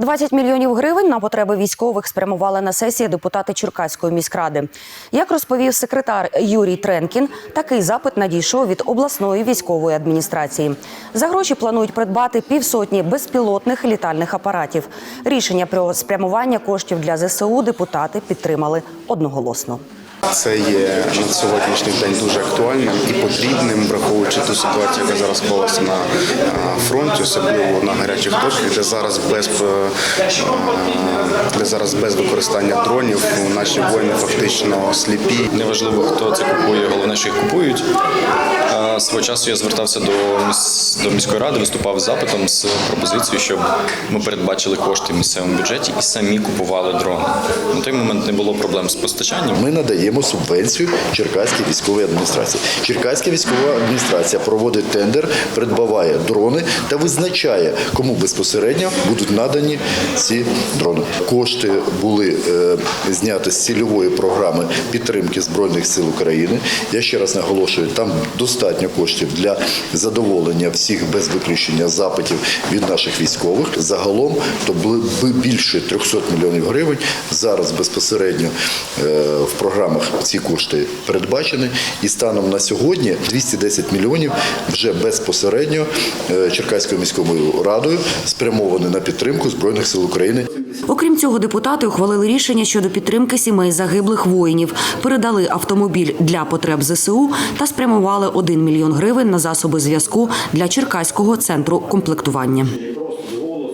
20 мільйонів гривень на потреби військових спрямували на сесії депутати Черкаської міськради. Як розповів секретар Юрій Тренкін, такий запит надійшов від обласної військової адміністрації. За гроші планують придбати півсотні безпілотних літальних апаратів. Рішення про спрямування коштів для ЗСУ депутати підтримали одноголосно. Це є на сьогоднішній день дуже актуальним і потрібним, враховуючи ту ситуацію, яка зараз склалася на фронті, особливо на гарячих точках, де зараз без е, де зараз без використання дронів наші воїни фактично сліпі. Неважливо, хто це купує, головне, що їх купують. Свого часу я звертався до, до міської ради, виступав з запитом з пропозицією, щоб ми передбачили кошти в місцевому бюджеті і самі купували дрони. На той момент не було проблем з постачанням. Ми надаємо субвенцію Черкаській військовій адміністрації. Черкаська військова адміністрація проводить тендер, придбаває дрони та визначає, кому безпосередньо будуть надані ці дрони. Кошти були е, зняті з цільової програми підтримки збройних сил України. Я ще раз наголошую, там достатньо коштів для задоволення всіх без виключення запитів від наших військових. Загалом то більше 300 мільйонів гривень. Зараз безпосередньо е, в програмах ці кошти передбачені. І станом на сьогодні 210 мільйонів вже безпосередньо е, Черкаською міською радою спрямовані на підтримку збройних сил України. Окрім цього, депутати ухвалили рішення щодо підтримки сімей загиблих воїнів, передали автомобіль для потреб ЗСУ та спрямували 1 мільйон гривень на засоби зв'язку для Черкаського центру комплектування.